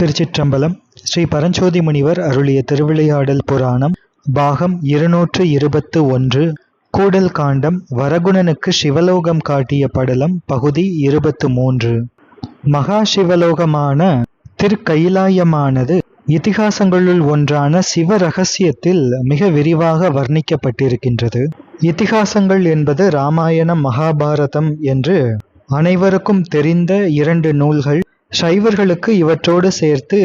திருச்சிற்றம்பலம் ஸ்ரீ பரஞ்சோதி முனிவர் அருளிய திருவிளையாடல் புராணம் பாகம் இருநூற்று இருபத்து ஒன்று கூடல் காண்டம் வரகுணனுக்கு சிவலோகம் காட்டிய படலம் பகுதி இருபத்து மூன்று. மகா சிவலோகமான திருக்கைலாயமானது இதிகாசங்களுள் ஒன்றான சிவ ரகசியத்தில் மிக விரிவாக வர்ணிக்கப்பட்டிருக்கின்றது. இதிகாசங்கள் என்பது ராமாயணம் மகாபாரதம் என்று அனைவருக்கும் தெரிந்த இரண்டு நூல்கள் சைவர்களுக்கு இவற்றோடு சேர்த்து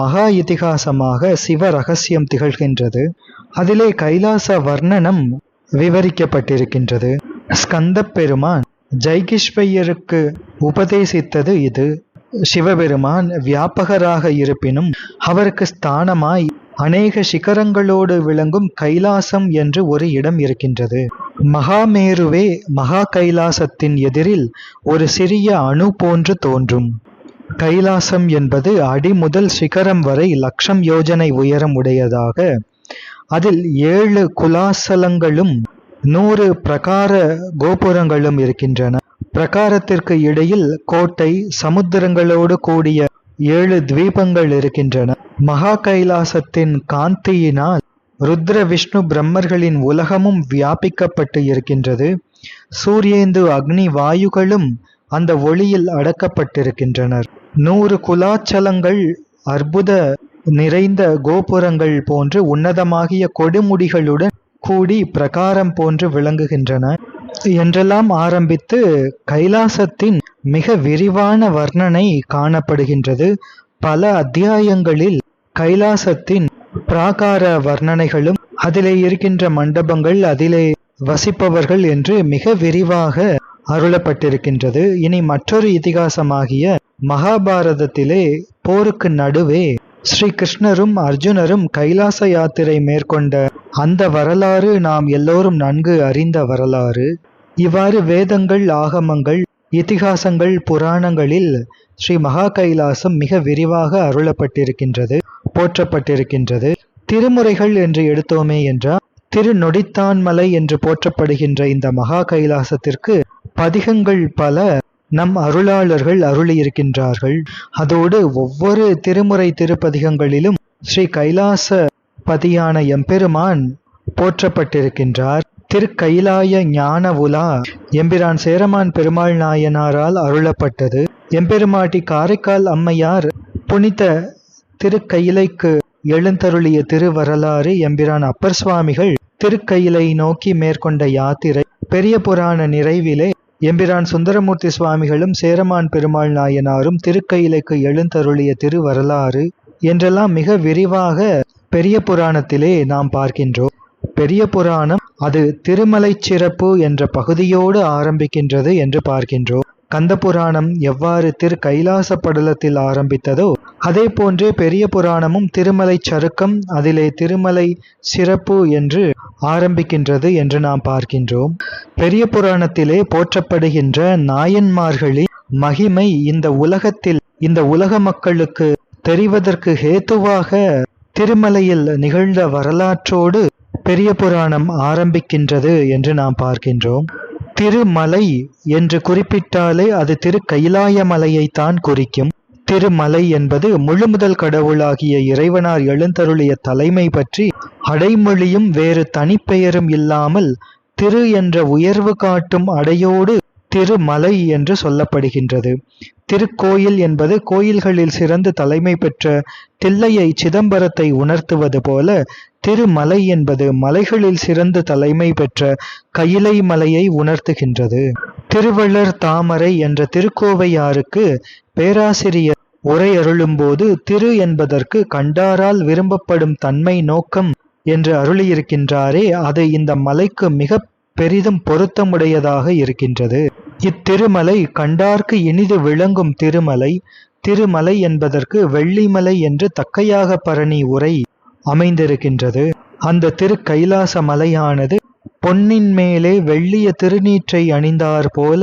மகா இதிகாசமாக சிவ ரகசியம் திகழ்கின்றது. அதிலே கைலாச வர்ணனம் விவரிக்கப்பட்டிருக்கின்றது. ஸ்கந்த பெருமான் ஜெய்கிஷ்வையருக்கு உபதேசித்தது இது. சிவபெருமான் வியாபகராக இருப்பினும் அவருக்கு ஸ்தானமாய் அநேக சிகரங்களோடு விளங்கும் கைலாசம் என்று ஒரு இடம் இருக்கின்றது. மகாமேருவே மகா கைலாசத்தின் எதிரில் ஒரு சிறிய அணு போன்று தோன்றும். கைலாசம் என்பது அடி முதல் சிகரம் வரை லட்சம் யோஜனை உயரம் உடையதாக. அதில் ஏழு குலாசலங்களும் நூறு பிரகார கோபுரங்களும் இருக்கின்றன. பிரகாரத்திற்கு இடையில் கோட்டை சமுத்திரங்களோடு கூடிய ஏழு தீபங்கள் இருக்கின்றன. மகா கைலாசத்தின் காந்தியினால் ருத்ர விஷ்ணு பிரம்மர்களின் உலகமும் வியாபிக்கப்பட்டு இருக்கின்றது. சூரியேந்து அக்னி வாயுகளும் அந்த ஒளியில் அடக்கப்பட்டிருக்கின்றனர். நூறு குலாச்சலங்கள் அற்புத நிறைந்த கோபுரங்கள் போன்று உன்னதமாகிய கொடுமுடிகளுடன் கூடி பிரகாரம் போன்று விளங்குகின்றன. என்றெல்லாம் ஆரம்பித்து கைலாசத்தின் மிக விரிவான வர்ணனை காணப்படுகின்றது. பல அத்தியாயங்களில் கைலாசத்தின் பிராகார வர்ணனைகளும் அதிலே இருக்கின்ற மண்டபங்கள் அதிலே வசிப்பவர்கள் என்று மிக விரிவாக அருளப்பட்டிருக்கின்றது. இனி மற்றொரு இதிகாசமாகிய மகாபாரதத்திலே போருக்கு நடுவே ஸ்ரீ கிருஷ்ணரும் அர்ஜுனரும் கைலாச யாத்திரை மேற்கொண்ட அந்த வரலாறு நாம் எல்லோரும் நன்கு அறிந்த வரலாறு. இவ்வாறு வேதங்கள் ஆகமங்கள் இதிகாசங்கள் புராணங்களில் ஸ்ரீ மகா கைலாசம் மிக விரிவாக அருளப்பட்டிருக்கின்றது போற்றப்பட்டிருக்கின்றது. திருமுறைகள் என்று எடுத்தோமே என்றால் திரு நொடித்தான்மலை என்று போற்றப்படுகின்ற இந்த மகா கைலாசத்திற்கு பதிகங்கள் பல நம் அருளாளர்கள் அருளியிருக்கின்றார்கள். அதோடு ஒவ்வொரு திருமுறை திருப்பதிகங்களிலும் ஸ்ரீ கைலாச பதியான எம்பெருமான் போற்றப்பட்டிருக்கின்றார். திருக்கைலாய ஞான உலா எம்பிரான் சேரமான் பெருமாள் நாயனாரால் அருளப்பட்டது. எம்பெருமாட்டி காரைக்கால் அம்மையார் புனித திருக்கையிலைக்கு எழுந்தருளிய திருவரலாறு எம்பிரான் அப்பர் சுவாமிகள் திருக்கையிலை நோக்கி மேற்கொண்ட யாத்திரை பெரிய புராண நிறைவிலே எம்பிரான் சுந்தரமூர்த்தி சுவாமிகளும் சேரமான் பெருமாள் நாயனாரும் திருக்கையிலைக்கு எழுந்தருளிய திருவரலாறு என்றெல்லாம் மிக விரிவாக பெரிய புராணத்திலே நாம் பார்க்கின்றோம். பெரிய புராணம் அது திருமலை சிறப்பு என்ற பகுதியோடு ஆரம்பிக்கின்றது என்று பார்க்கின்றோம். கந்த புராணம் எவ்வாறு திரு கைலாச படலத்தில் ஆரம்பித்ததோ அதே போன்றே பெரிய புராணமும் திருமலை சருக்கம் அதிலே திருமலை சிறப்பு என்று ஆரம்பிக்கின்றது என்று நாம் பார்க்கின்றோம். பெரிய புராணத்திலே போற்றப்படுகின்ற நாயன்மார்களின் மகிமை இந்த உலகத்தில் இந்த உலக மக்களுக்கு தெரிவதற்கு ஹேத்துவாக திருமலையில் நிகழ்ந்த வரலாற்றோடு பெரிய புராணம் ஆரம்பிக்கின்றது என்று நாம் பார்க்கின்றோம். திருமலை என்று குறிப்பிட்டாலே அது திரு கைலாய மலையைத்தான் குறிக்கும். திருமலை என்பது முழுமுதல் கடவுளாகிய இறைவனார் எழுந்தருளிய தலைமை பற்றி அடைமொழியும் வேறு தனிப்பெயரும் இல்லாமல் திரு என்ற உயர்வு காட்டும் அடையோடு திருமலை என்று சொல்லப்படுகின்றது. திருக்கோயில் என்பது கோயில்களில் சிறந்து தலைமை பெற்ற தில்லையை சிதம்பரத்தை உணர்த்துவது போல திருமலை என்பது மலைகளில் சிறந்து தலைமை பெற்ற கையிலை மலையை உணர்த்துகின்றது. திருவள்ளர் தாமரை என்ற திருக்கோவையாருக்கு பேராசிரியர் உரை அருளும்போது திரு என்பதற்கு கண்டாரால் விரும்பப்படும் தன்மை நோக்கம் என்று அருளியிருக்கின்றாரே அது இந்த மலைக்கு மிக பெரிதும் பொருத்தமுடையதாக இருக்கின்றது. இத்திருமலை கண்டார்க்கு இனிது விளங்கும் திருமலை திருமலை என்பதற்கு வெள்ளிமலை என்று தக்கையாக பரணி உரை அமைந்திருக்கின்றது. அந்த திரு கைலாச மலையானது பொன்னின் மேலே வெள்ளிய திருநீற்றை அணிந்தார் போல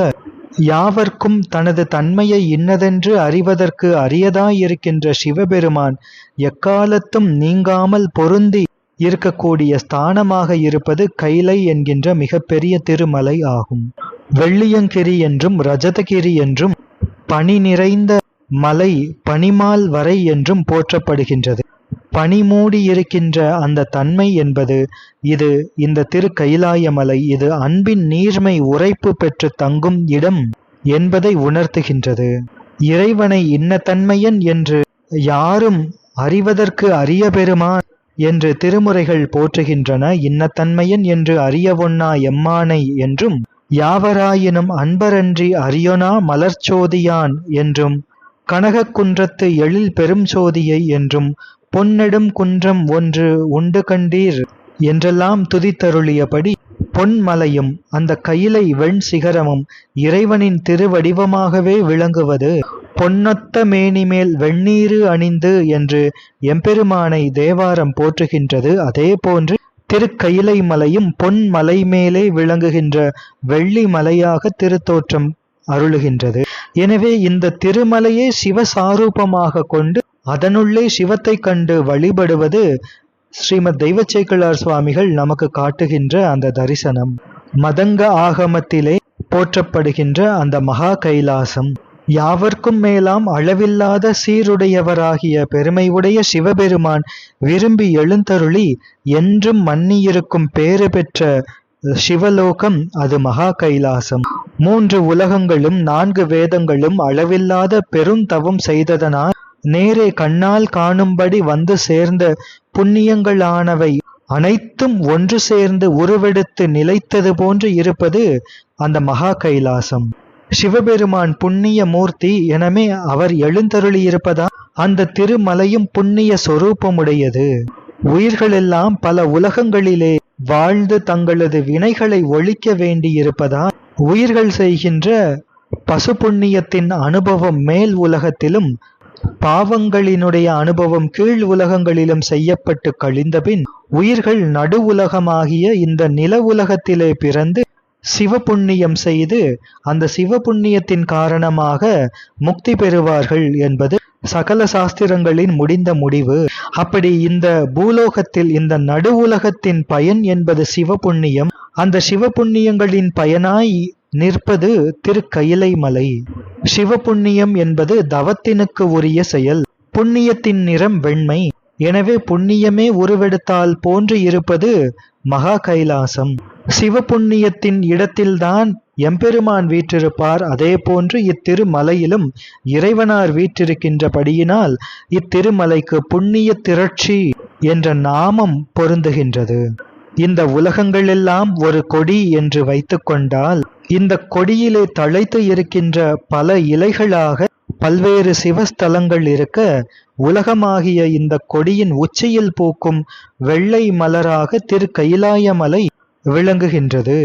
யாவர்க்கும் தனது தன்மையை இன்னதென்று அறிவதற்கு அரியதாயிருக்கின்ற சிவபெருமான் எக்காலத்தும் நீங்காமல் பொருந்தி இருக்கக்கூடிய ஸ்தானமாக இருப்பது கைலை என்கின்ற மிகப்பெரிய திருமலை ஆகும். வெள்ளியங்கிரி என்றும் ரஜதகிரி என்றும் பனி நிறைந்த மலை பனிமால் வரை என்றும் போற்றப்படுகின்றது. பனி இருக்கின்ற அந்த தன்மை என்பது இது இந்த திரு கைலாயமலை இது அன்பின் நீர்மை உரைப்பு பெற்று தங்கும் இடம் என்பதை உணர்த்துகின்றது. இறைவனை இன்னத்தன்மையன் என்று யாரும் அறிவதற்கு அறிய பெருமான் என்று திருமுறைகள் போற்றுகின்றன. இன்னத்தன்மையன் என்று அறியவொன்னா எம்மானை என்றும் யாவராயினும் அன்பரன்றி அரியொனா மலர்ச்சோதியான் என்றும் கனகக்குன்றத்து எழில் பெரும் சோதியை என்றும் பொன்னெடும் குன்றம் ஒன்று உண்டு கண்டீர். என்றெல்லாம் துதித்தருளியபடி பொன்மலையும் அந்த கையிலை வெண் சிகரமும் இறைவனின் திருவடிவமாகவே விளங்குவது. பொன்னொத்த மேனிமேல் வெண்ணீரு அணிந்து என்று எம்பெருமானை தேவாரம் போற்றுகின்றது. அதே போன்று திருக்கயிலை மலையும் பொன் மலை மேலே விளங்குகின்ற வெள்ளி மலையாக திருத்தோற்றம் அருளுகின்றது. எனவே இந்த திருமலையை சிவசாரூபமாக கொண்டு அதனுள்ளே சிவத்தை கண்டு வழிபடுவது ஸ்ரீமத் தெய்வச்சேக்கிழார் சுவாமிகள் நமக்கு காட்டுகின்ற அந்த தரிசனம். மதங்க ஆகமத்திலே போற்றப்படுகின்ற அந்த மகா கைலாசம். யாவர்க்கும் மேலாம் அளவில்லாத சீருடையவராகிய பெருமையுடைய சிவபெருமான் விரும்பி எழுந்தருளி என்றும் மன்னியிருக்கும் பேறு பெற்ற சிவலோகம் அது மகா கைலாசம். மூன்று உலகங்களும் நான்கு வேதங்களும் அளவில்லாத பெருந்தவம் செய்ததனால் நேரே கண்ணால் காணும்படி வந்து சேர்ந்த புண்ணியங்களானவை அனைத்தும் ஒன்று சேர்ந்து உருவெடுத்து நிலைத்தது போன்று இருப்பது அந்த மகா கைலாசம். சிவபெருமான் புண்ணிய மூர்த்தி எனவே அவர் எழுந்தருளியிருப்பதா அந்த திருமலையும் புண்ணிய சொரூபமுடையது. உயிர்களெல்லாம் பல உலகங்களிலே வாழ்ந்து தங்களது வினைகளை ஒழிக்க வேண்டியிருப்பதா? உயிர்கள் செய்கின்ற பசு புண்ணியத்தின் அனுபவம் மேல் உலகத்திலும் பாவங்களினுடைய அனுபவம் கீழ் உலகங்களிலும் செய்யப்பட்டு கழிந்தபின் உயிர்கள் நடு உலகமாகிய இந்த நில உலகத்திலே பிறந்து சிவபுண்ணியம் செய்து அந்த சிவபுண்ணியத்தின் காரணமாக முக்தி பெறுவார்கள் என்பது சகல சாஸ்திரங்களின் முடிந்த முடிவு. அப்படி இந்த பூலோகத்தில் இந்த நடு உலகத்தின் பயன் என்பது சிவபுண்ணியம். அந்த சிவபுண்ணியங்களின் பயனாய் நிற்பது திருக்கயிலை மலை சிவபுண்ணியம் என்பது தவத்தினுக்கு உரிய செயல். புண்ணியத்தின் நிறம் வெண்மை. எனவே புண்ணியமே உருவெடுத்தால் போன்று இருப்பது மகா கைலாசம் சிவபுண்ணியத்தின் இடத்தில்தான் எம்பெருமான் வீற்றிருப்பார். அதே போன்று இத்திருமலையிலும் இறைவனார் வீற்றிருக்கின்றபடியினால் இத்திருமலைக்கு புண்ணிய திரட்சி என்ற நாமம் பொருந்துகின்றது. இந்த உலகங்களெல்லாம் ஒரு கொடி என்று வைத்துக்கொண்டால் இந்த கொடியிலே தழைத்து இருக்கின்ற பல இலைகளாக பல்வேறு சிவஸ்தலங்கள் இருக்க உலகமாகிய இந்த கொடியின் உச்சியில் பூக்கும் வெள்ளை மலராக திரு கைலாயமலை விளங்குகின்றது.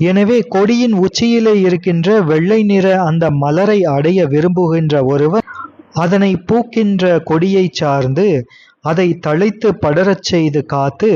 எனவே கொடியின் உச்சியிலே இருக்கின்ற வெள்ளை நிற அந்த மலரை அடைய விரும்புகின்ற ஒருவர் அதனை பூக்கின்ற கொடியை சார்ந்து அதை தழைத்து படரச் செய்து காத்து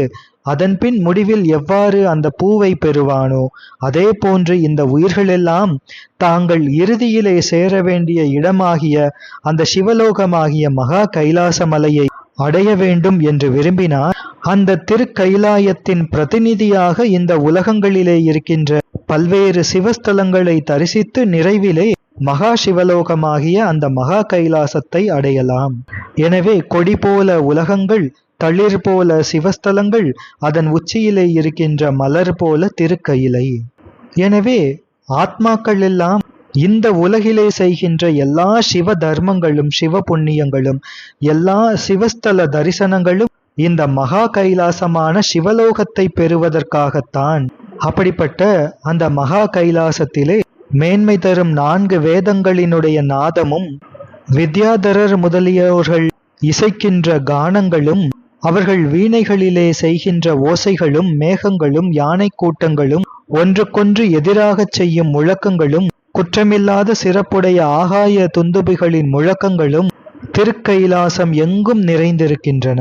அதன்பின் முடிவில் எவ்வாறு அந்த பூவை பெறுவானோ அதே போன்று இந்த உயிர்களெல்லாம் தாங்கள் இறுதியிலே சேர வேண்டிய இடமாகிய அந்த சிவலோகமாகிய மகா கைலாச மலையை அடைய வேண்டும் என்று விரும்பினார் அந்த திருக்கைலாயத்தின் பிரதிநிதியாக இந்த உலகங்களிலே இருக்கின்ற பல்வேறு சிவஸ்தலங்களை தரிசித்து நிறைவிலே மகா சிவலோகமாகிய அந்த மகா கைலாசத்தை அடையலாம். எனவே கொடி போல உலகங்கள் தளிர் போல சிவஸ்தலங்கள் அதன் உச்சியிலே இருக்கின்ற மலர் போல திருக்கையிலை. எனவே ஆத்மாக்கள் எல்லாம் இந்த உலகிலே செய்கின்ற எல்லா சிவ தர்மங்களும் சிவ புண்ணியங்களும் எல்லா சிவஸ்தல தரிசனங்களும் இந்த மகா கைலாசமான சிவலோகத்தை பெறுவதற்காகத்தான். அப்படிப்பட்ட அந்த மகா கைலாசத்திலே மேன்மை தரும் நான்கு வேதங்களினுடைய நாதமும் வித்யாதரர் முதலியோர்கள் இசைக்கின்ற கானங்களும் அவர்கள் வீணைகளிலே செய்கின்ற ஓசைகளும் மேகங்களும் யானை கூட்டங்களும் ஒன்றுக்கொன்று எதிராகச் செய்யும் முழக்கங்களும் குற்றமில்லாத சிறப்புடைய ஆகாய துந்துபிகளின் முழக்கங்களும் திருக்கைலாசம் எங்கும் நிறைந்திருக்கின்றன.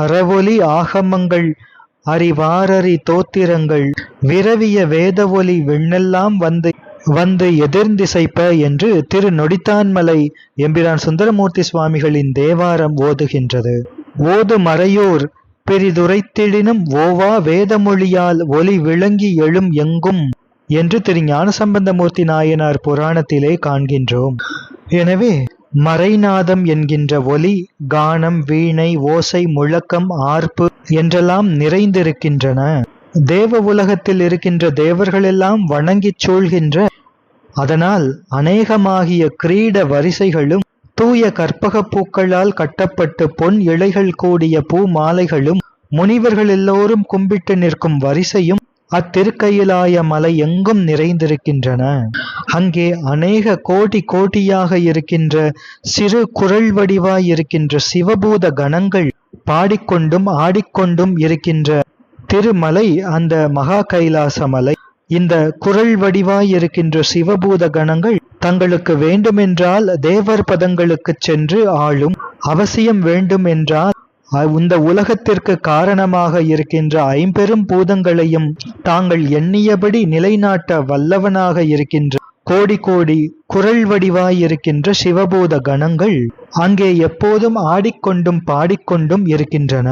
அறவொலி ஆகமங்கள் அறிவாரறி தோத்திரங்கள் விரவிய வேத ஒலி விண்ணெல்லாம் வந்து வந்து எதிர்ந்திசைப்ப என்று திரு நொடித்தான்மலை எம்பிரான் சுந்தரமூர்த்தி சுவாமிகளின் தேவாரம் ஓதுகின்றது. ஓது மறையோர் பெரிதுரைத்திடினும் ஓவா வேதமொழியால் ஒலி விளங்கி எழும் எங்கும் என்று திரு ஞானசம்பந்தமூர்த்தி நாயனார் புராணத்திலே காண்கின்றோம். எனவே மறைநாதம் என்கின்ற ஒலி கானம் வீணை ஓசை முழக்கம் ஆர்ப்பு என்றெல்லாம் நிறைந்திருக்கின்றன. தேவ உலகத்தில் இருக்கின்ற தேவர்களெல்லாம் வணங்கிச் சூழ்கின்ற அதனால் அநேகமாகிய கிரீட வரிசைகளும் தூய கற்பகப் பூக்களால் கட்டப்பட்டு பொன் இழைகள் கூடிய பூ மாலைகளும் முனிவர்கள் எல்லோரும் கும்பிட்டு நிற்கும் வரிசையும் அத்திருக்கையிலாய மலை எங்கும் நிறைந்திருக்கின்றன. அங்கே அநேக கோடி கோடியாக இருக்கின்ற சிறு குரல் வடிவாய் இருக்கின்ற சிவபூத கணங்கள் பாடிக்கொண்டும் ஆடிக்கொண்டும் இருக்கின்ற திருமலை அந்த மகா கைலாச மலை. இந்த குரல் வடிவாய் இருக்கின்ற சிவபூத கணங்கள் தங்களுக்கு வேண்டுமென்றால் தேவர் பதங்களுக்குச் சென்று ஆளும் அவசியம் வேண்டும் என்றால் இந்த உலகத்திற்கு காரணமாக இருக்கின்ற ஐம்பெரும் பூதங்களையும் தாங்கள் எண்ணியபடி நிலைநாட்ட வல்லவனாக இருக்கின்ற கோடி கோடி குரல் வடிவாய் இருக்கின்ற சிவபூத கணங்கள் அங்கே எப்போதும் ஆடிக்கொண்டும் பாடிக்கொண்டும் இருக்கின்றன.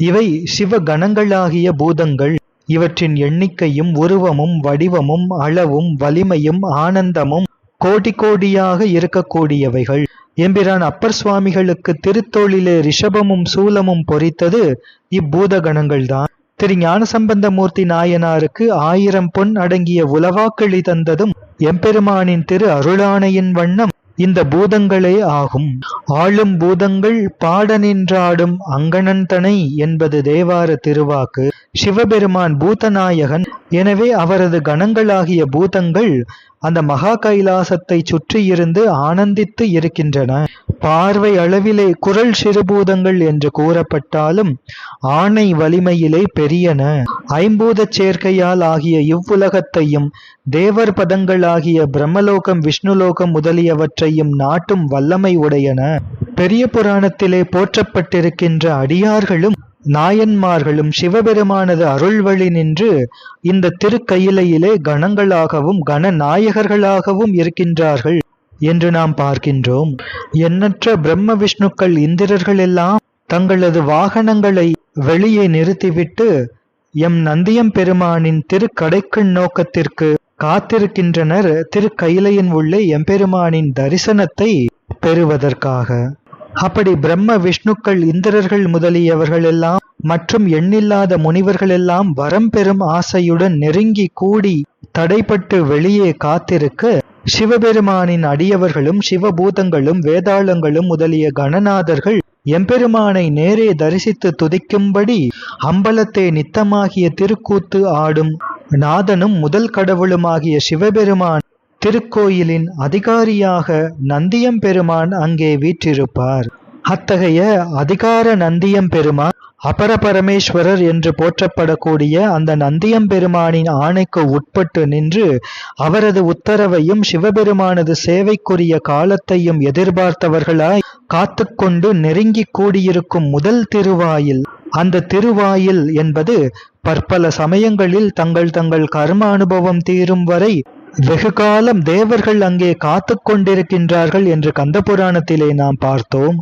இவை சிவ கணங்களாகிய பூதங்கள். இவற்றின் எண்ணிக்கையும் உருவமும் வடிவமும் அளவும் வலிமையும் ஆனந்தமும் கோடி கோடியாக இருக்கக்கூடியவைகள். எம்பிரான் அப்பர் சுவாமிகளுக்கு திருத்தோளிலே ரிஷபமும் சூலமும் பொறித்தது இப்பூதகணங்கள்தான். திரு ஞானசம்பந்தமூர்த்தி நாயனாருக்கு ஆயிரம் பொன் அடங்கிய உலவாக்களி தந்ததும் எம்பெருமானின் திரு அருளானையின் வண்ணம் இந்த பூதங்களே ஆகும். ஆளும் பூதங்கள் பாட நின்றாடும் அங்கணன்தனை என்பது தேவார திருவாக்கு. சிவபெருமான் பூதநாயகன். எனவே அவரது கணங்களாகிய பூதங்கள் அந்த மகா கைலாசத்தை சுற்றியிருந்து ஆனந்தித்து இருக்கின்றன. பார்வை அளவிலே குரல் சிறுபூதங்கள் என்று கூறப்பட்டாலும் ஆணை வலிமையிலே பெரியன. ஐம்பூதச் சேர்க்கையால் ஆகிய இவ்வுலகத்தையும் தேவர் பதங்களாகிய பிரம்மலோகம் விஷ்ணுலோகம் முதலியவற்றையும் நாட்டும் வல்லமை உடையன. பெரிய புராணத்திலே போற்றப்பட்டிருக்கின்ற அடியார்களும் நாயன்மார்களும் சிவபெருமானது அருள்வழி நின்று இந்த திருக்கையிலையிலே கணங்களாகவும் கணநாயகர்களாகவும் இருக்கின்றார்கள் என்று நாம் பார்க்கின்றோம். எண்ணற்ற பிரம்ம விஷ்ணுக்கள் இந்திரர்கள் எல்லாம் தங்களது வாகனங்களை வெளியே நிறுத்திவிட்டு எம் நந்தியம் பெருமானின் திருக்கடைக்கண் நோக்கத்திற்கு காத்திருக்கின்றனர். திருக்கையிலையின் உள்ளே எம்பெருமானின் தரிசனத்தை பெறுவதற்காக. அப்படி பிரம்ம விஷ்ணுக்கள் இந்திரர்கள் முதலியவர்கள் எல்லாம் மற்றும் எண்ணில்லாத முனிவர்கள் எல்லாம் வரம் பெறும் ஆசையுடன் நெருங்கி கூடி தடைப்பட்டு வெளியே காத்திருக்க சிவபெருமானின் அடியவர்களும் சிவபூதங்களும் வேதாளங்களும் முதலிய கணநாதர்கள் எம்பெருமானை நேரே தரிசித்து துதிக்கும்படி அம்பலத்தே நித்தமாகிய திருக்கூத்து ஆடும் நாதனும் முதல் கடவுளுமாகிய சிவபெருமான் திருக்கோயிலின் அதிகாரியாக நந்தியம் பெருமான் அங்கே வீற்றிருப்பார். அத்தகைய அதிகார நந்தியம் பெருமான் அபர பரமேஸ்வரர் என்று போற்றப்படக்கூடிய அந்த நந்தியம் பெருமானின் ஆணைக்கு உட்பட்டு நின்று அவரது உத்தரவையும் சிவபெருமானது சேவைக்குரிய காலத்தையும் எதிர்பார்த்தவர்களாய் காத்துக்கொண்டு நெருங்கி கூடியிருக்கும் முதல் திருவாயில். அந்த திருவாயில் என்பது பற்பல சமயங்களில் தங்கள் தங்கள் கர்ம அனுபவம் தீரும் வரை வெகு காலம் தேவர்கள் அங்கே காத்து கொண்டிருக்கின்றார்கள் என்று கந்தபுராணத்திலே நாம் பார்த்தோம்.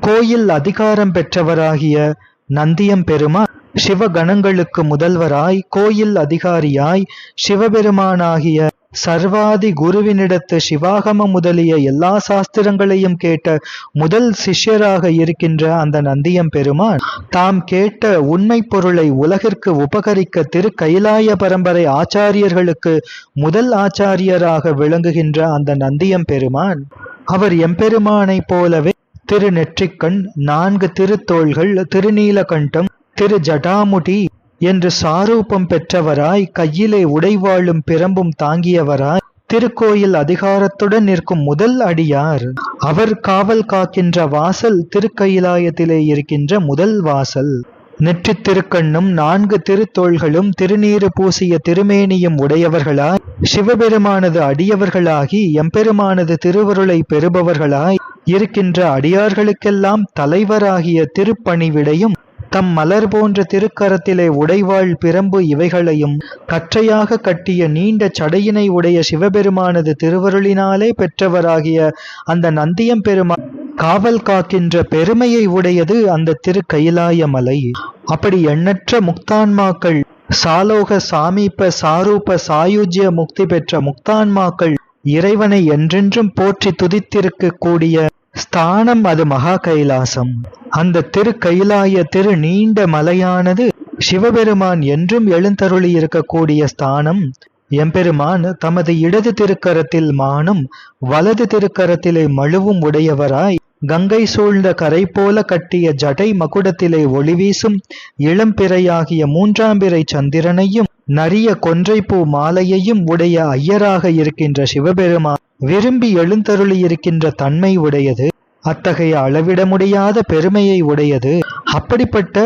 கோயில் அதிகாரம் பெற்றவராகிய நந்தியம் பெருமா சிவகணங்களுக்கு முதல்வராய் கோயில் அதிகாரியாய் சிவபெருமானாகிய சர்வாதி குருவினிடத்து சிவாகம முதலிய எல்லா சாஸ்திரங்களையும் கேட்ட முதல் சிஷ்யராக இருக்கின்ற அந்த நந்தியம் பெருமான் தாம் கேட்ட உண்மை பொருளை உலகிற்கு உபகரிக்க திரு கைலாய பரம்பரை ஆச்சாரியர்களுக்கு முதல் ஆச்சாரியராக விளங்குகின்ற அந்த நந்தியம் பெருமான் அவர் எம்பெருமானைப் போலவே திரு நெற்றிக்கண் நான்கு திருத்தோள்கள் திருநீலகண்டம் திரு ஜடாமுடி என்று சாரூபம் பெற்றவராய் கையிலே உடைவாளும் பிரம்பும் தாங்கியவராய் திருக்கோயில் அதிகாரத்துடன் நிற்கும் முதல் அடியார். அவர் காவல் காக்கின்ற வாசல் திருக்கயிலாயத்திலே இருக்கின்ற முதல் வாசல். நெற்றி திருக்கண்ணும் நான்கு திருத்தோள்களும் திருநீறு பூசிய திருமேனியும் உடையவர்களாய் சிவபெருமானது அடியவர்களாகி எம்பெருமானது திருவருளை பெறுபவர்களாய் இருக்கின்ற அடியார்களுக்கெல்லாம் தலைவராகிய திருப்பணிவிடையும் தம் மலர் போன்ற திருக்கரத்திலே உடைவாள் பிரம்பு இவைகளையும் கற்றையாக கட்டிய நீண்ட சடையினை உடைய சிவபெருமானது திருவருளினாலே பெற்றவராகிய அந்த நந்தியம் பெருமான் காவல் காக்கின்ற பெருமையை உடையது அந்த திரு மலை. அப்படி எண்ணற்ற முக்தான்மாக்கள் சாலோக சாமீப சாரூப சாயுஜ்ய முக்தி பெற்ற முக்தான்மாக்கள் இறைவனை என்றென்றும் போற்றி துதித்திருக்க கூடிய ஸ்தானம் அது மகா கைலாசம் அந்த திரு கைலாய திரு நீண்ட மலையானது சிவபெருமான் என்றும் எழுந்தருளி இருக்கக்கூடிய ஸ்தானம். எம்பெருமான் தமது இடது திருக்கரத்தில் மானும் வலது திருக்கரத்திலே மழுவும் உடையவராய் கங்கை சூழ்ந்த கரை போல கட்டிய ஜடை மகுடத்திலே ஒளிவீசும் இளம்பிறையாகிய மூன்றாம் பிறை சந்திரனையும் நரிய கொன்றைப்பூ மாலையையும் உடைய ஐயராக இருக்கின்ற சிவபெருமான் விரும்பி எழுந்தருளியிருக்கின்ற தன்மை உடையது அத்தகைய அளவிட முடியாத பெருமையை உடையது. அப்படிப்பட்ட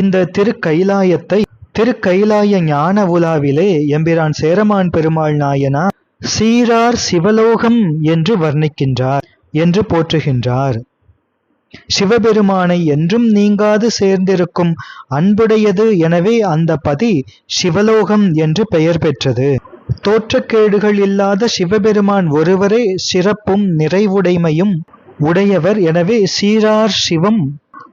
இந்த திருக்கைலாயத்தை திருக்கைலாய ஞான உலாவிலே எம்பிரான் சேரமான் பெருமாள் நாயனா சீரார் சிவலோகம் என்று வர்ணிக்கின்றார் என்று போற்றுகின்றார். சிவபெருமானை என்றும் நீங்காது சேர்ந்திருக்கும் அன்புடையது எனவே அந்த பதி சிவலோகம் என்று பெயர் பெற்றது. தோற்றக்கேடுகள் இல்லாத சிவபெருமான் ஒருவரே சிறப்பும் நிறைவுடைமையும் உடையவர் எனவே சீரார் சிவம்.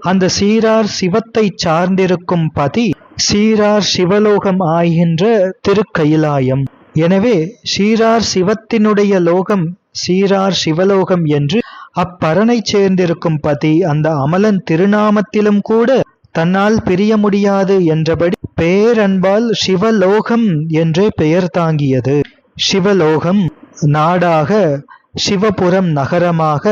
அந்த சீரார் சிவத்தை சார்ந்திருக்கும் பதி சீரார் சிவலோகம் ஆகின்ற திருக்கயிலாயம். எனவே சீரார் சிவத்தினுடைய லோகம் சீரார் சிவலோகம் என்று அப்பரனைச் சேர்ந்திருக்கும் பதி அந்த அமலன் திருநாமத்திலும் கூட தன்னால் பிரிய முடியாது என்றபடி பேரன்பால் சிவலோகம் என்றே பெயர் தாங்கியது. சிவலோகம் நாடாக சிவபுரம் நகரமாக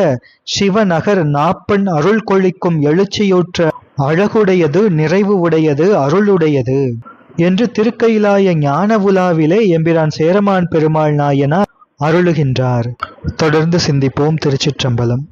சிவநகர் நாப்பன் அருள் கொழிக்கும் எழுச்சியூற்ற அழகுடையது நிறைவு உடையது அருளுடையது. என்று திருக்கையிலாய ஞான உலாவிலே எம்பிரான் சேரமான் பெருமாள் நாயனார் அருளுகின்றார். தொடர்ந்து சிந்திப்போம் திருச்சிற்றம்பலம்.